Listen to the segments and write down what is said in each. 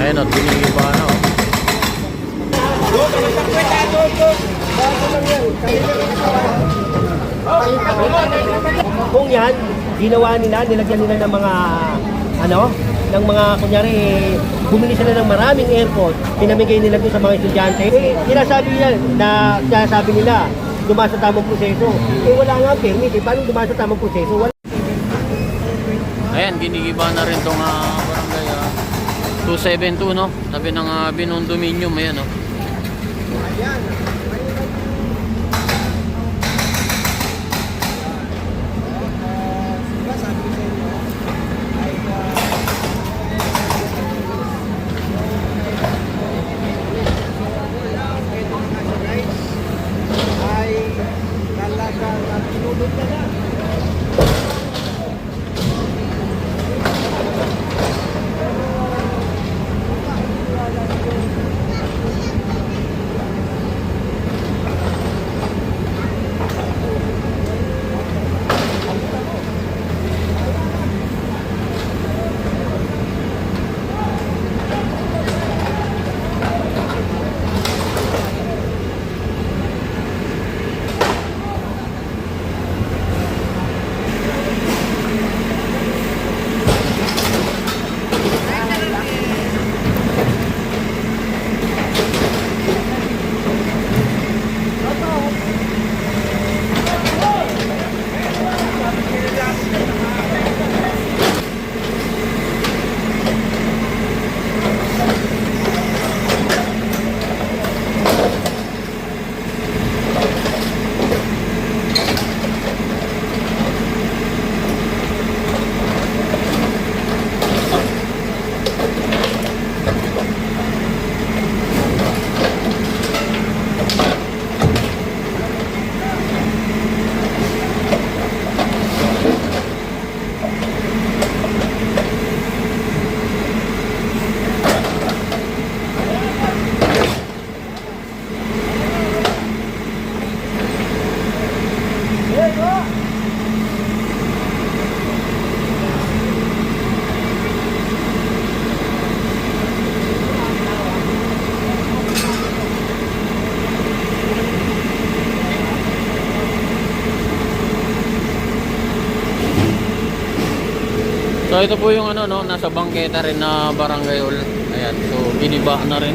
Ayun o, tinigiba na o. Kung yan, ginawa nila, nilagyan nila ng mga, ano, ng mga, kunyari, bumili sila ng maraming airport, pinamigay nila doon sa mga estudyante. Eh, sinasabi nila na, sinasabi nila, dumaan sa tamang proseso. Eh, wala nga permit. Eh, paano dumaan sa tamang proseso? Wala. Ayan, ginigiba na rin tong ah, 272 no. Tabi ng uh, Binondominium ayan no. ay So ito po yung ano no, nasa bangketa rin na barangay hall. Ayan, so giniba na rin.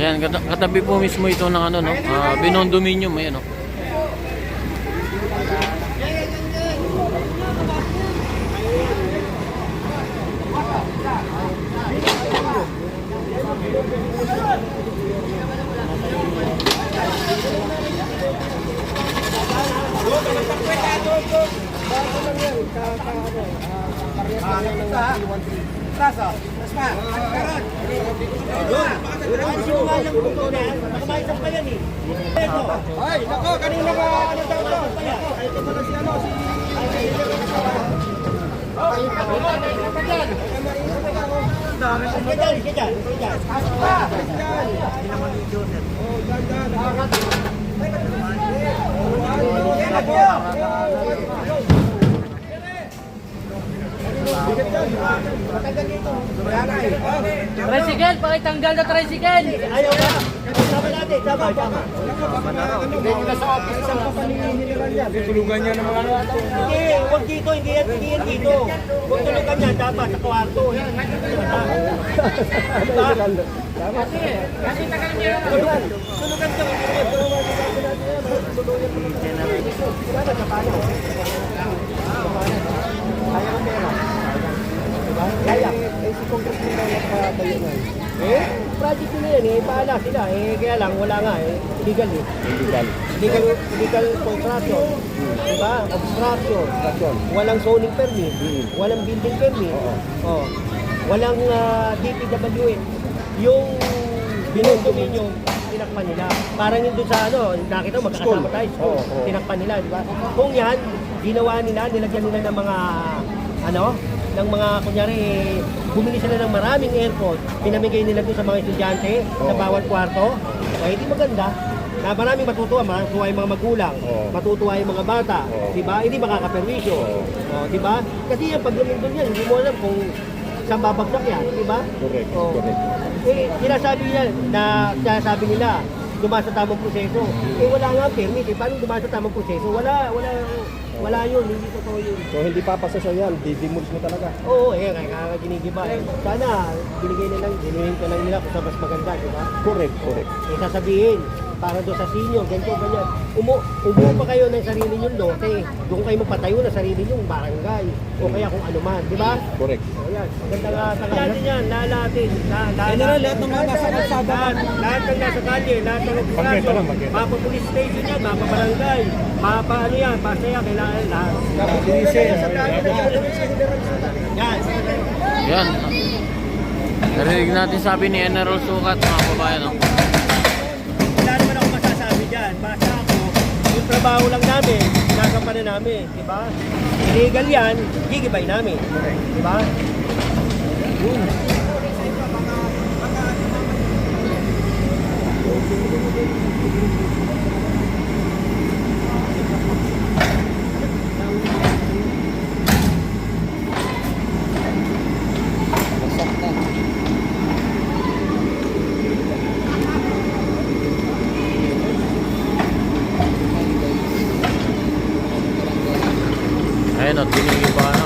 Ayan, kat- katabi po mismo ito ng ano no, uh, Binondominium ayan no. Ay, nako, kanina ba ano daw to? Ito pa na si ano, si... Dami sa mga dyan, isa dyan, isa dyan. Pasok pa! Hindi naman yung Joseph. Oh, dyan, dyan. Tricycle, pakitanggal na tricycle. Ayaw na. Sama natin, sama, sama. Hindi nila sa office, saan pa paninihiran yan? Tulugan niya ng mga Hindi, huwag dito, hindi yan, hindi yan dito. Huwag tulugan niya, dapat sa kwarto. Diba? Kasi tagal niya. Tulugan. Tulugan ka. Dapat sa paano? Kaya ang pera. Diba? Kaya. Eh, si Congressman na nagpatayo Eh, project nila yan eh. Paala sila. Eh, kaya lang, wala nga eh. Illegal eh. Illegal. Illegal, illegal construction. di ba? Obstruction. Station. Walang zoning permit, Mm. walang building permit, Oo. oh. walang ah, DPWH. Yung binondominium, tinakpan nila. Parang yun doon sa ano, nakita mo, magkakasama tayo, school, Oo, oo. tinakpan nila, di ba? Kung yan, ginawa nila, nilagyan nila ng mga, ano, ng mga, kunyari, bumili sila ng maraming airport, pinamigay nila doon sa mga estudyante, sa bawat kwarto, ay hindi maganda. Na maraming matutuwa, matutuwa yung mga magulang, Oo. matutuwa yung mga bata, Oo. di ba? Hindi makakaperwisyo. Oo. Oh, di ba? Kasi yung pag lumindol yan, hindi mo alam kung saan babagsak yan, di ba? Correct, Oo. correct. Eh, sinasabi niya na sinasabi nila dumaan sa tamang proseso. Eh wala nga permit. Eh, paano dumaan sa tamang proseso? Wala, wala, wala yun. Hindi totoo yun. So hindi papasa sa yan, didimulse mo talaga. Oo, eh, kaya kaya ginigiba. Eh, sana, binigay na lang, dinuhin ka lang nila kung sa mas maganda, di ba? Correct, correct. Eh, sasabihin, para doon sa senior, ganito, ganyan. Umu umuo pa kayo ng sarili niyong lote. Doon kayo magpatayo ng sarili niyong barangay. O kaya kung ano man, di ba? Correct. O yan, maganda nga tangalan. Natin yan, lalatin. La, la, General, lahat ng mga nasa kalsada. Lahat, lahat ng nasa kalye, lahat ng operasyon. Mapa police station yan, mapa barangay. Mapa ano yan, basta yan, kailangan lahat. Yan. Yan. Narinig natin sabi ni General Sukat mga kababayan. No? Wala naman ako yung trabaho lang namin, ginagampanan namin, di ba? Illegal yan, gigibay namin. Di ba? Ayun oh, o, dinigipan.